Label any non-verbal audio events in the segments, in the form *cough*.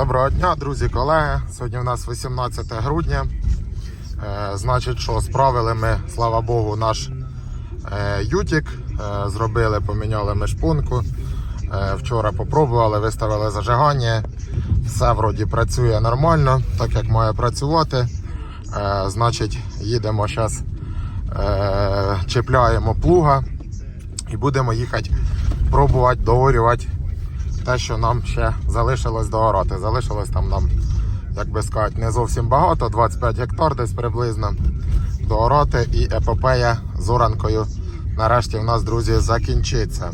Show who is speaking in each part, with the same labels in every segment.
Speaker 1: Доброго дня, друзі, колеги. Сьогодні у нас 18 грудня. Е, значить, що справили ми, слава Богу, наш е, ютік. Е, зробили, поміняли ми шпунку. Е, вчора попробували, виставили зажигання. Все вроді працює нормально, так як має працювати. Значить, їдемо зараз, чіпляємо плуга і будемо їхати пробувати доорювати те, що нам ще залишилось доорати. Залишилось там нам, як би сказати, не зовсім багато, 25 гектар десь приблизно доорати, і епопея з оранкою нарешті в нас, друзі, закінчиться.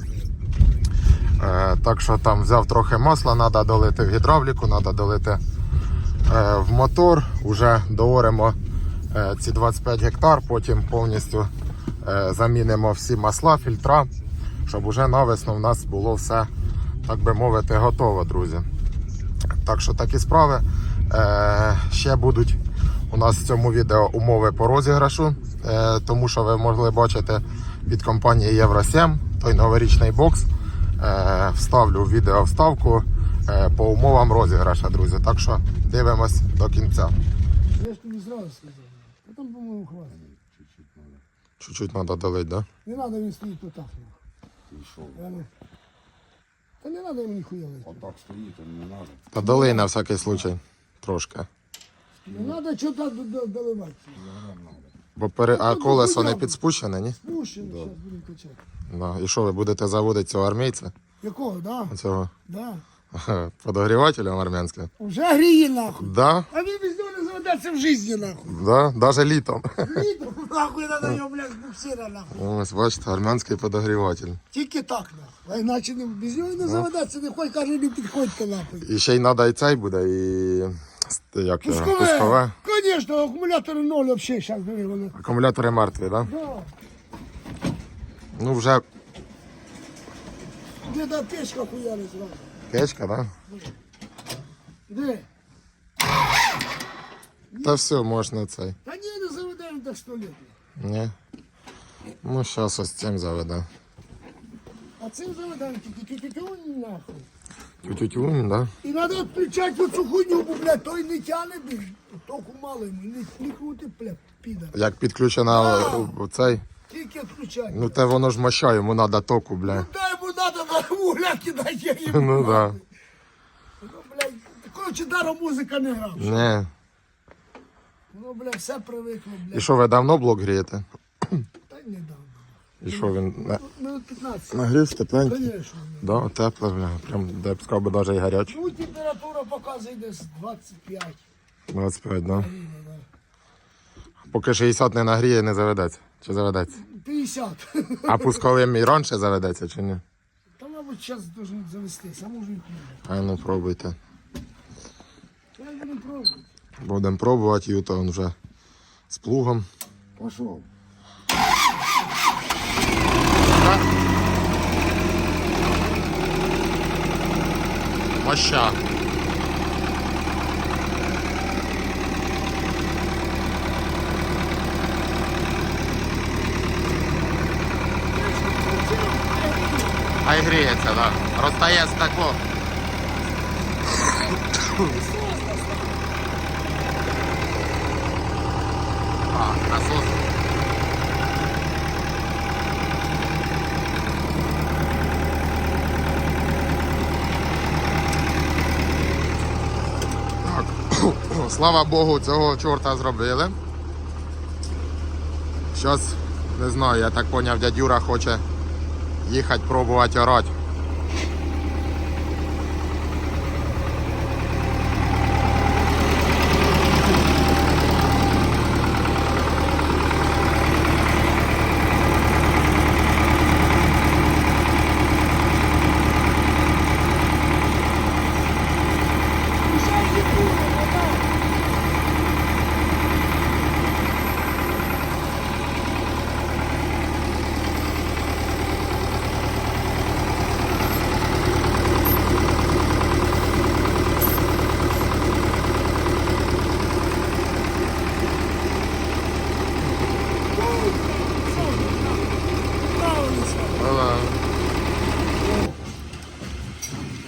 Speaker 1: Е, так що там взяв трохи масла, треба долити в гідравліку, треба долити е, в мотор. Уже дооримо е, ці 25 гектар, потім повністю е, замінимо всі масла, фільтра, щоб уже навесну в нас було все, так би мовити, готово, друзі. Так що такі справи. Е, ще будуть у нас в цьому відео умови по розіграшу, е, тому що ви могли бачити від компанії Євро 7 той новорічний бокс. Е, вставлю в відео вставку е, по умовам розіграша, друзі. Так що дивимось до кінця.
Speaker 2: Я ж тобі зразу сказав. Там, по-моєму, хватить.
Speaker 1: Чуть-чуть треба долити, да?
Speaker 2: Не треба він стоїть отак. Не... Треба мені хуяли.
Speaker 3: Отак стоїть, а не треба.
Speaker 1: Та долий на всякий случай. Трошки.
Speaker 2: Не треба чого так до- доливати.
Speaker 1: Бо пере... А колесо не підспущене, ні?
Speaker 2: Спущено, зараз будемо качати.
Speaker 1: Да. І що ви будете заводити цього армійця?
Speaker 2: Якого, да?
Speaker 1: Цього
Speaker 2: Да. *laughs*
Speaker 1: подогрівателя армянського?
Speaker 2: Уже гріє нахуй.
Speaker 1: Да,
Speaker 2: А він без нього в житті нахуй.
Speaker 1: да, даже літом.
Speaker 2: Літом нахуй треба його, блядь, з буксира нахуй.
Speaker 1: Ось, бачите, армянський подогріватель.
Speaker 2: Тільки так нахуй. А іначе не, без нього не заведеться, не хоч каже, не підходьте нахуй.
Speaker 1: І ще й треба і цей буде, і як його,
Speaker 2: Пускове.
Speaker 1: пускове.
Speaker 2: Конечно, акумулятори ноль вообще зараз бери вони.
Speaker 1: Акумулятори мертві, да?
Speaker 2: Да.
Speaker 1: Ну вже
Speaker 2: Де та печка хуяли зразу.
Speaker 1: печка, да?
Speaker 2: Де?
Speaker 1: Та все, можна цей.
Speaker 2: Та ні, не заведемо так сто літ.
Speaker 1: Ні. Ну, зараз ось цим заведе.
Speaker 2: А цим заведемо тільки тютю нахуй.
Speaker 1: Тютютюнь, да?
Speaker 2: І треба відключати оцю хуйню, бо, блядь, той не тяне більш. Току мало йому, не, не крути, блядь, піда.
Speaker 1: Як підключена о, цей.
Speaker 2: Тільки відключати.
Speaker 1: Ну те воно ж моща, йому треба току, бля.
Speaker 2: Дай йому треба на вугля кидати, я *laughs* їм.
Speaker 1: Ну да.
Speaker 2: Ну, блядь, коротше, даром музика не грав.
Speaker 1: Не.
Speaker 2: Ну, блядь, все привикло,
Speaker 1: бля.
Speaker 2: І
Speaker 1: що ви давно блок грієте?
Speaker 2: Та не дам.
Speaker 1: І що він на-
Speaker 2: Ну, 15.
Speaker 1: нагрів тепленький?
Speaker 2: Звісно.
Speaker 1: Да, тепло, бля. Прям де б сказав би навіть і гарячий.
Speaker 2: Ну, температура показує десь 25.
Speaker 1: 25, да. Поки 60 не нагріє, не заведеться. Чи заведеться?
Speaker 2: 50.
Speaker 1: А пусковим і раніше заведеться, чи ні?
Speaker 2: Та, мабуть, зараз должен завестись, а може і пізно.
Speaker 1: А ну пробуйте.
Speaker 2: Я будемо пробувати.
Speaker 1: Будемо пробувати, Юто він вже з плугом.
Speaker 3: Пошов.
Speaker 1: Моща. Хай гріється, так. Да. Розтає стекло. Так. *coughs* Слава Богу, цього чорта зробили. Зараз, не знаю, я так поняв, дядь Юра хоче їхати пробувати орати.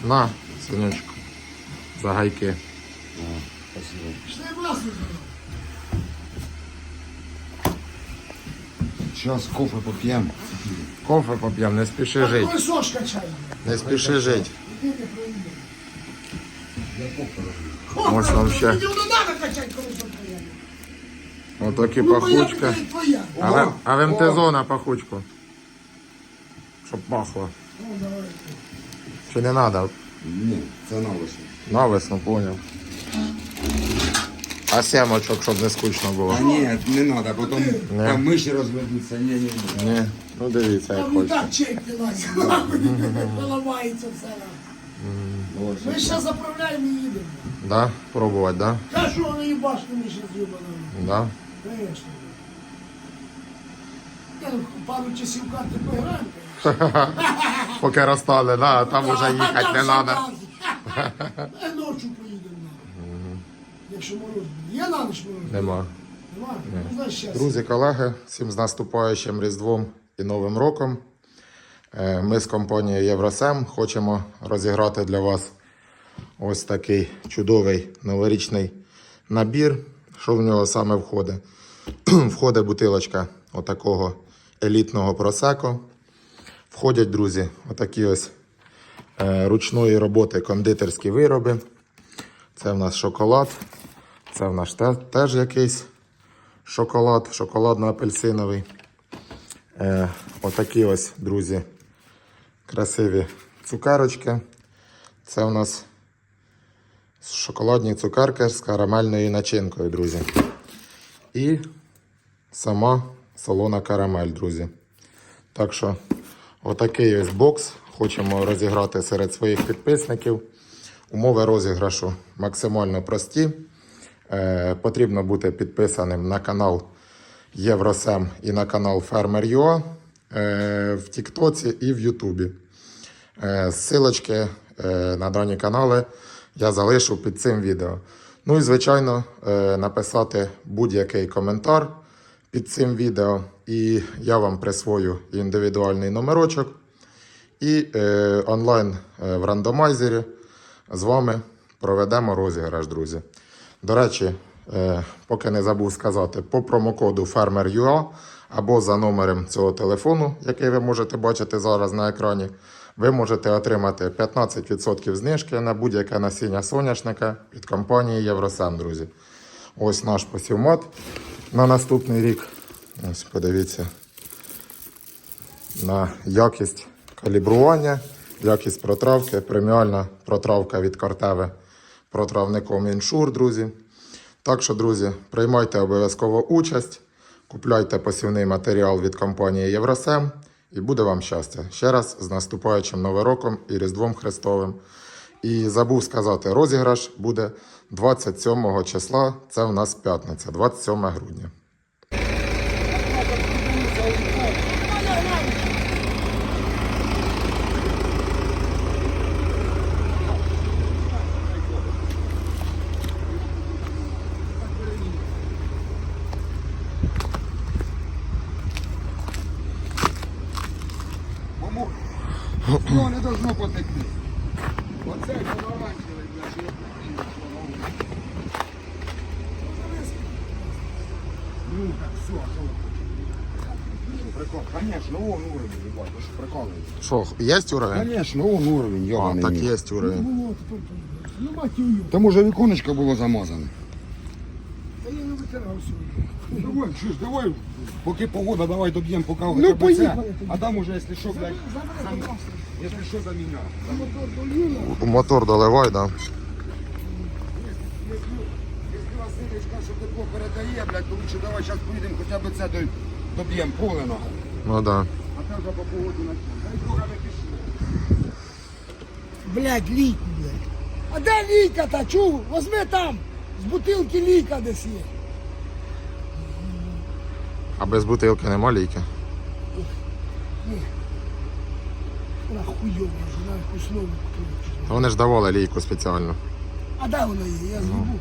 Speaker 1: На, синючку. За гайки.
Speaker 3: Сейчас кофе попьем.
Speaker 1: Кофе поп'ємо, не спіши жити.
Speaker 2: Ой, сошка чай.
Speaker 1: Не спіши жити. Ось вам ще.
Speaker 2: Надо приїде.
Speaker 1: Отакі
Speaker 2: Ну,
Speaker 1: пахучка.
Speaker 2: і.
Speaker 1: А, в, МТ на пахучку. Щоб пахло.
Speaker 2: Ну, давай.
Speaker 1: Чи не треба?
Speaker 3: Ні, це навично.
Speaker 1: На весну, поняв. А сімочок, щоб не скучно було.
Speaker 3: А ні, не треба, потім там миші розведуться. Ні, ні, ні.
Speaker 1: Ні, ну дивіться, як
Speaker 2: Там і
Speaker 1: хочете.
Speaker 2: так чек не лазить. *laughs* Поламається все. Ми ще заправляємо і їдемо.
Speaker 1: Да? Пробувати, да?
Speaker 2: Та що вони їбашки ми ще з'їбаємо?
Speaker 1: Да?
Speaker 2: Конечно. Я ну, пару часів карти пограємо. *laughs*
Speaker 1: Поки розстали, да, а там уже їхати не треба.
Speaker 2: Е, ночі поїдемо. Якщо мороз буде. Є на ніч мороз?
Speaker 1: Нема.
Speaker 2: Нема? Ну, знаєш.
Speaker 1: Друзі, колеги, всім з наступаючим Різдвом і Новим роком. Е, Ми з компанією Євросем хочемо розіграти для вас ось такий чудовий новорічний набір. Що в нього саме входить? *clears throat* Входить бутилочка отакого елітного просеко. Входять, друзі, отакі ось ручної роботи кондитерські вироби. Це в нас шоколад. Це в нас теж якийсь шоколад, шоколадно-апельсиновий. Е, отакі ось, друзі, красиві цукерочки. Це у нас шоколадні цукерки з карамельною начинкою, друзі. І сама солона карамель, друзі. Так що, отакий ось бокс хочемо розіграти серед своїх підписників. Умови розіграшу максимально прості. Е, потрібно бути підписаним на канал Євросем і на канал Фермер.ua е, в Тіктоці і в Ютубі. Е, Силочки е, на дані канали я залишу під цим відео. Ну і, звичайно, е, написати будь-який коментар під цим відео, і я вам присвою індивідуальний номерочок. І е, онлайн е, в рандомайзері з вами проведемо розіграш, друзі. До речі, е, поки не забув сказати, по промокоду FermerUA або за номером цього телефону, який ви можете бачити зараз на екрані, ви можете отримати 15% знижки на будь-яке насіння соняшника від компанії Євросем, друзі. Ось наш посівмат на наступний рік. Ось подивіться на якість калібрування, якість протравки, преміальна протравка від Кортеви протравником іншур, друзі. Так що, друзі, приймайте обов'язково участь, купляйте посівний матеріал від компанії Євросем і буде вам щастя. Ще раз з наступаючим Новим роком і Різдвом Христовим. І забув сказати, розіграш буде 27 числа, це в нас п'ятниця, 27 грудня.
Speaker 3: должно потекти. Оце помаранчевий, блядь, що я купив. Ну, так, все, а що ви хочете? Прикол, конечно, вон уровень, ебать, ви що прикалуєте?
Speaker 1: Що, є уровень?
Speaker 3: Конечно, вон уровень,
Speaker 1: А,
Speaker 3: йобаний.
Speaker 1: так
Speaker 3: мій.
Speaker 1: є уровень.
Speaker 2: Було, тепер поїдемо. Ну, мать її.
Speaker 3: Та може віконечко було замазане.
Speaker 2: Та я не витирав сьогодні.
Speaker 3: Давай, що ж, давай, поки погода, давай доб'ємо, поки
Speaker 2: Ну, поїхали
Speaker 3: А там уже, якщо що, блядь, якщо що, заміняємо.
Speaker 2: Мотор
Speaker 1: мотор доливай, да.
Speaker 3: Якщо Василь каже, що тепло передає, блядь, то лучше давай зараз поїдемо хоча б це до- доб'ємо поле нахуй.
Speaker 1: Ну да.
Speaker 3: А там вже по погоді на Дай друга не пішли.
Speaker 2: Блядь, лійку, блядь. А де лійка та чув? Возьми там. З бутилки лійка десь є.
Speaker 1: А без бутилки нема ліки.
Speaker 2: Вона хуйова, вона якусь нову купила.
Speaker 1: Вони ж давали лійку спеціально.
Speaker 2: А де вона є? Я згибу.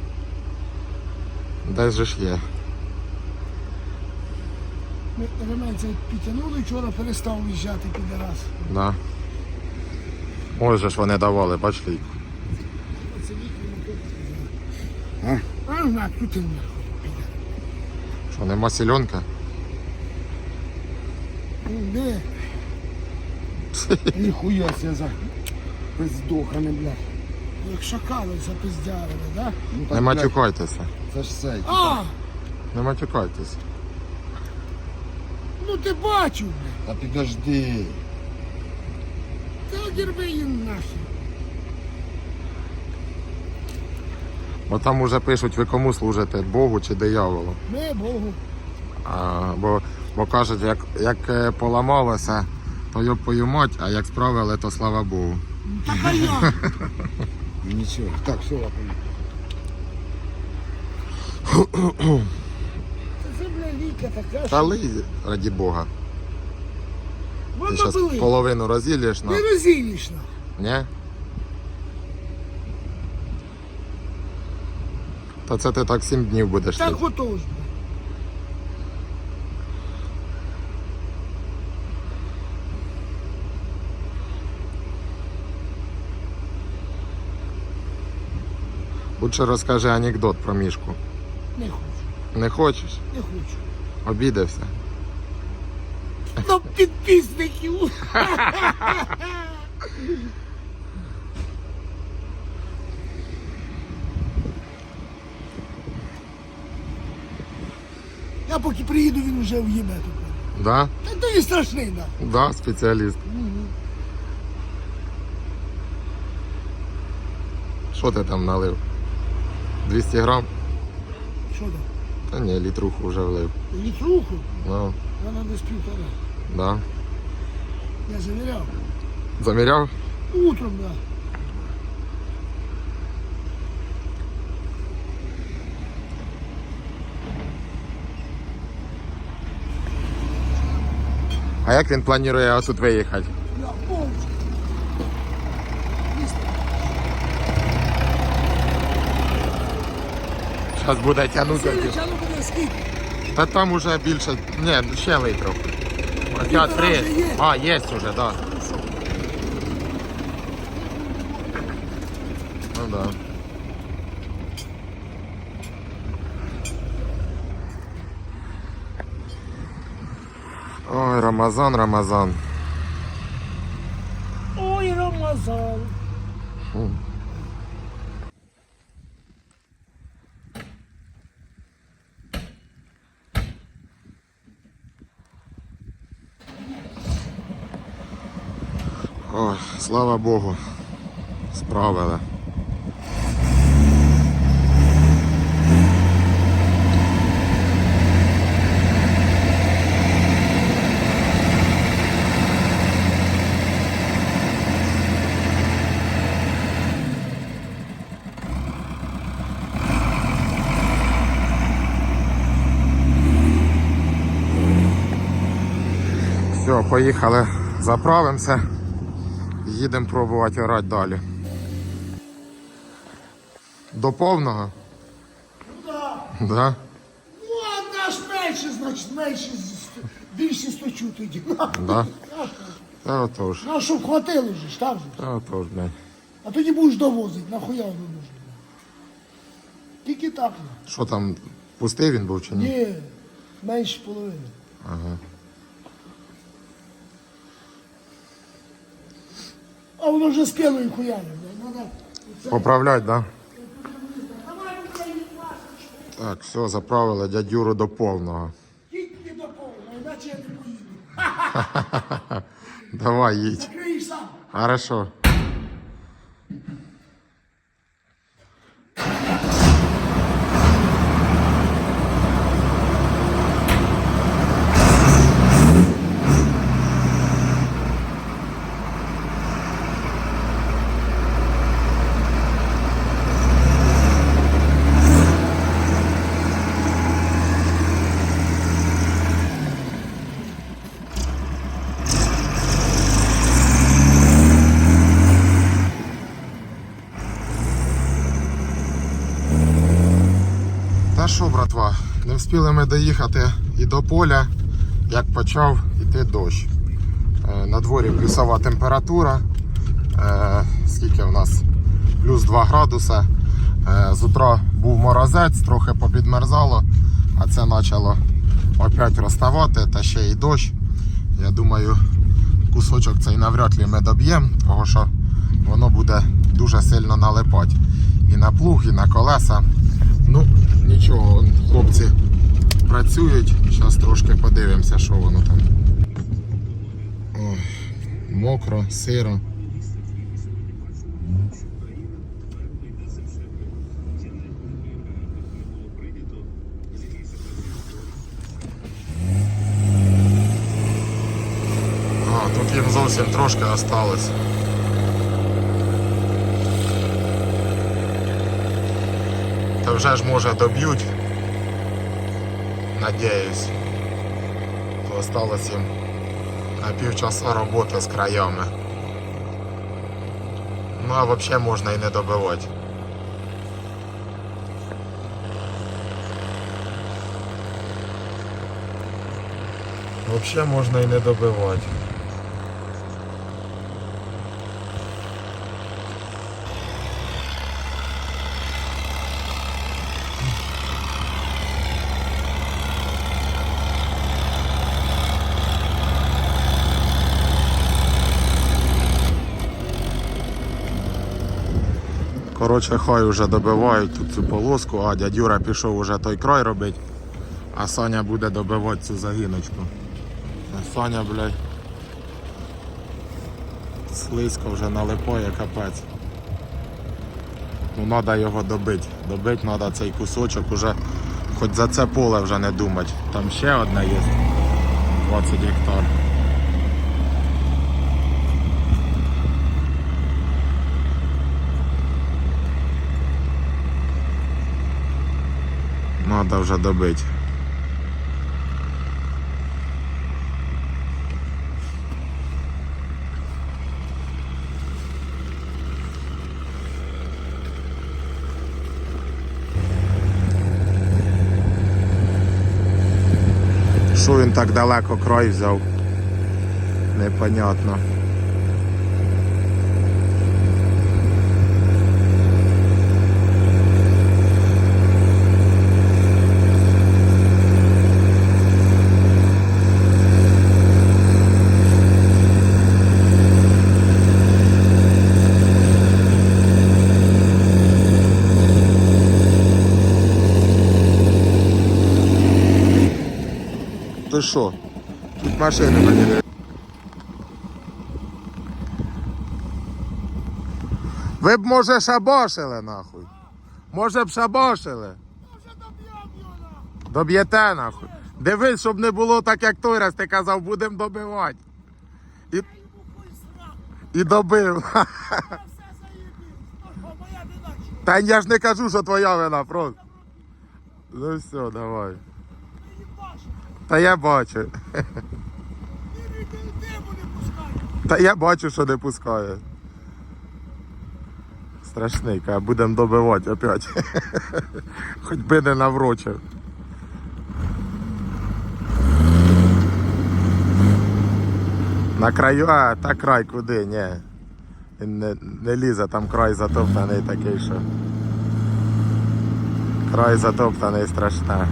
Speaker 1: Десь же ж є.
Speaker 2: Ми ремень підтягнули, вчора перестав виїжджати підарас.
Speaker 1: Да. Ось же ж вони давали, бач лійку.
Speaker 2: Оце ліки
Speaker 3: А?
Speaker 2: А на, тут ти нахуй.
Speaker 1: Що, нема сільонка?
Speaker 2: Ну, Де?
Speaker 3: Ніхуя себе за пиздохане, блядь.
Speaker 2: Як шакали запиздярили, да?
Speaker 3: Ну, так,
Speaker 1: Не
Speaker 3: блядь,
Speaker 1: матюкайтеся.
Speaker 3: Це ж цей.
Speaker 2: А,
Speaker 1: Не матюкайтеся.
Speaker 2: ну ти бачив, блядь.
Speaker 3: Та підожди.
Speaker 2: Та одірви їм нахер.
Speaker 1: Бо там уже пишуть, ви кому служите, Богу чи дияволу.
Speaker 2: Ми Богу.
Speaker 1: А, бо, бо кажуть, як, як е, поламалося, то йоб твою мать, а як справили, то слава Богу.
Speaker 2: Так а.
Speaker 3: Нічого. Так, все, я понял.
Speaker 2: Це, бля, ліка така,
Speaker 1: Та лий, раді Бога. Ти зараз половину розілєш на.
Speaker 2: Не розіліш на.
Speaker 1: Ні? Та це ти так сім днів будеш.
Speaker 2: Так
Speaker 1: лить. Лучше розкажи анекдот про мішку.
Speaker 2: Не хочу,
Speaker 1: Не хочеш?
Speaker 2: не хочу.
Speaker 1: Обідався.
Speaker 2: На підписників. Я поки приїду, він вже в'їбе тут.
Speaker 1: Да?
Speaker 2: Та то і страшний, да.
Speaker 1: Да, спеціаліст. Що ти там налив? 200 грам?
Speaker 2: Що там?
Speaker 1: Та ні, літруху вже влив.
Speaker 2: Літруху?
Speaker 1: Ну,
Speaker 2: Вона десь півтора.
Speaker 1: да.
Speaker 2: Я завіряв.
Speaker 1: Заміряв?
Speaker 2: Утром, да.
Speaker 1: А як він планує отут виїхати? Зараз буде тягнути.
Speaker 2: Сильно ну буде скільки?
Speaker 1: Та там уже більше. Ні, ще лий трохи. Хоча
Speaker 2: Півтора
Speaker 1: три.
Speaker 2: вже є.
Speaker 1: А, є вже, так. Да. Ну да. Ой, Рамазан, Рамазан.
Speaker 2: Ой, Рамазан.
Speaker 1: Ой, Слава Богу. Справили. Все, поїхали, заправимося. Їдемо пробувати орати далі. До повного? Ну, Да.
Speaker 2: Ну, а наш менше, значить, менше, більше сточу тоді.
Speaker 1: Да. *laughs* Та отож.
Speaker 2: Ну, щоб хватило вже, ж, так же.
Speaker 1: Та отож, блядь.
Speaker 2: А тоді будеш довозити, нахуя воно нужно. Тільки так.
Speaker 1: Що там, пустий він був чи ні?
Speaker 2: Ні, менше половини.
Speaker 1: Ага.
Speaker 2: А воно вже з п'яною хуяє. Надо...
Speaker 1: Поправлять, да? Так, все, заправили дядюру до повного.
Speaker 2: Тільки до повного, іначе я не поїду. *laughs*
Speaker 1: Давай їдь.
Speaker 2: Закриєш сам.
Speaker 1: Хорошо. Та що, братва, не доїхати і до поля, як почав іти дощ. Е, На дворі плюсова температура. Е, Скільки в нас? Плюс 2 градуса. Е, З утра був морозець, трохи попідмерзало, а це почало опять розставати, та ще й дощ. Я думаю, кусочок цей навряд ли ми доб'ємо, тому що воно буде дуже сильно налипати. І на плуг, і на колеса. Ну, нічого, хлопці працюють. Зараз трошки подивимося, що воно там. Ой, мокро, сиро. Тут їм зовсім трошки осталось. Та вже ж може доб'ють. Надіюсь. То осталось им на півчаса роботи з краями. Ну а взагалі можна і не добивати. Взагалі можна і не добивати. Коротше, хай вже добивають тут цю полоску, а дядь Юра пішов уже той край робить, а Саня буде добивати цю загіночку. Саня, блядь, слизько вже налипає капець. Ну треба його добити. Добити треба цей кусочок уже, хоч за це поле вже не думати. Там ще одне є. 20 гектар. Надо вже добити. Що він так далеко край взяв? Непонятно. Ти що? Тут машини мені. Ви б може шабашили нахуй. Може б
Speaker 2: нахуй.
Speaker 1: Доб'єте нахуй. Дивись, щоб не було так, як той раз ти казав, будемо добивати. І, і добив. *laughs* Та я ж не кажу, що твоя вина, просто. Ну все, давай. Та я бачу. Та я бачу, що не пускає. Страшний, каже, будемо добивати опять. *laughs* Хоч би не наврочив. На краю, а та край куди, ні. Він не, не лізе, там край затоптаний такий, що. Край затоптаний страшне.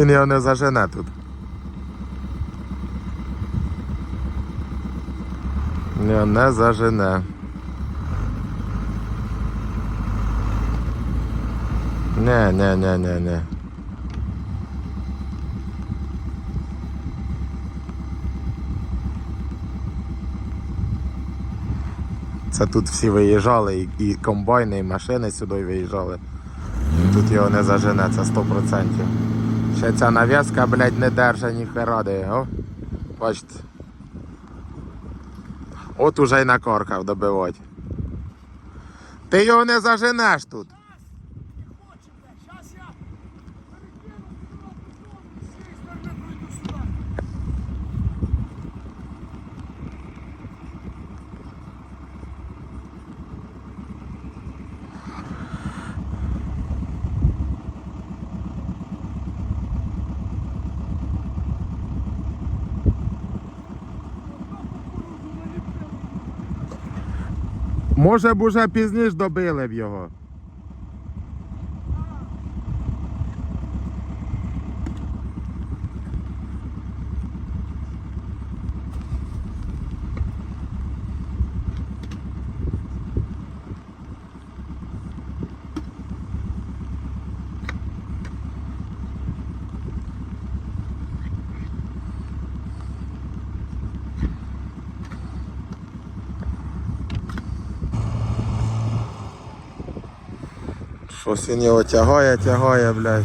Speaker 1: Він його не зажене тут. Не, не зажене. Не, не, не, не, не. Це тут всі виїжджали, і, комбайни, і машини сюди виїжджали. Тут його не зажене, це 100%. Ще ця нав'язка, блядь, не держа ні де. О, бачите. От уже й накоркав добивати. Ти його не заженеш тут. Може б уже пізніше добили б його. Щось він його тягає, тягає, блядь.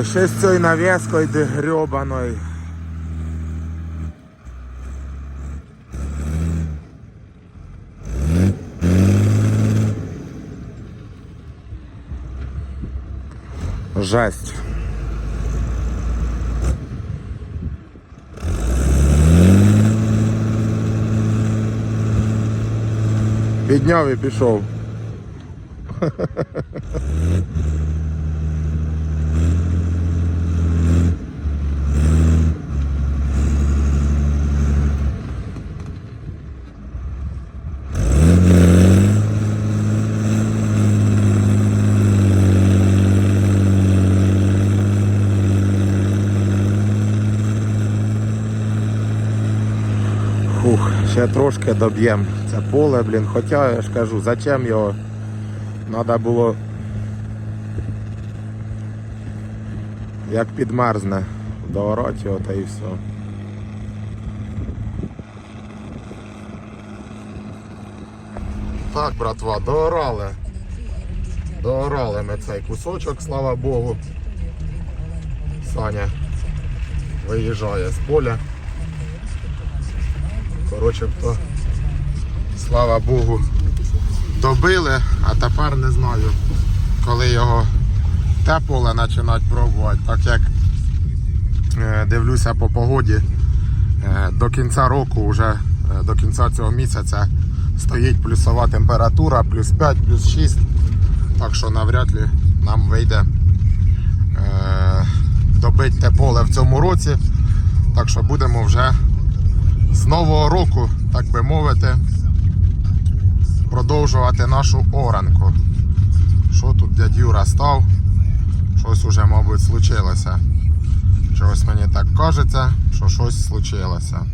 Speaker 1: Ой, ще з цією навіскою де грьобаною. Жесть. Підняв і пішов. *laughs* ще трошки доб'єм це поле, блін. Хоча я ж кажу, зачем його треба було як підмерзне доорати його та і все. Так, братва, доорали. Доорали ми цей кусочок, слава Богу. Саня виїжджає з поля. Коротше, то, слава Богу, добили, а тепер не знаю, коли його те поле починають пробувати, так як е, дивлюся по погоді, е, до кінця року, вже е, до кінця цього місяця стоїть плюсова температура, плюс 5, плюс 6. Так що навряд ли нам вийде добити те поле в цьому році. Так що будемо вже з нового року, так би мовити, продовжувати нашу оранку. Що тут дядь Юра став? Щось уже, мабуть, случилося. Чогось мені так кажеться, що щось случилося.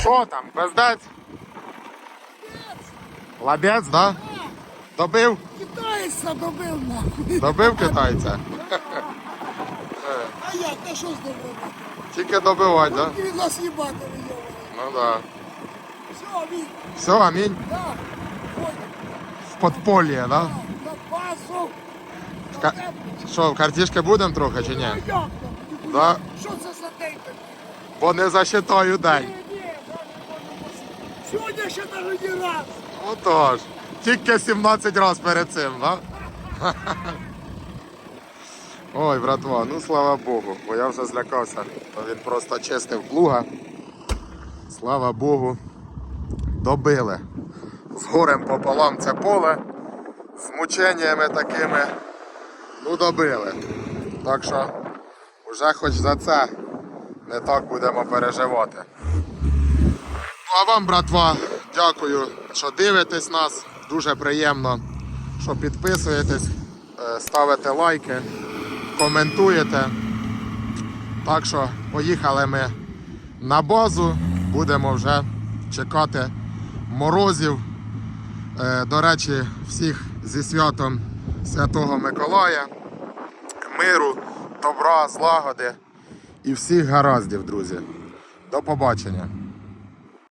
Speaker 1: Що там, пиздець? Ладець, да? Добив?
Speaker 2: Китаєць добив нахуй.
Speaker 1: Добив китайця? *laughs*
Speaker 2: Як, та що з ним робити?
Speaker 1: Тільки добивати, да?
Speaker 2: Він нас їбати вийовує.
Speaker 1: Ну да.
Speaker 2: Все, він,
Speaker 1: Все, амінь.
Speaker 2: так,
Speaker 1: В подполье, да?
Speaker 2: на пасу.
Speaker 1: Ка- Що, в картішки будемо трохи чи ні?
Speaker 2: А як там?
Speaker 1: Да.
Speaker 2: Що це за день такий?
Speaker 1: Бо не засчитаю день.
Speaker 2: Ні, ні, не посидів. Сьогодні ще навіть не раз.
Speaker 1: Отож. Тільки 17 разів перед цим, да? *laughs* Ой, братва, ну слава Богу, бо я вже злякався, то він просто чистив плуга. Слава Богу, добили. З горем пополам це поле, з мученнями такими, ну добили. Так що вже хоч за це не так будемо переживати. Ну, а вам, братва, дякую, що дивитесь нас. Дуже приємно, що підписуєтесь, е, ставите лайки, коментуєте. Так що поїхали ми на базу, будемо вже чекати морозів. Е, До речі, всіх зі святом Святого Миколая, миру, добра, злагоди і всіх гараздів, друзі. До побачення.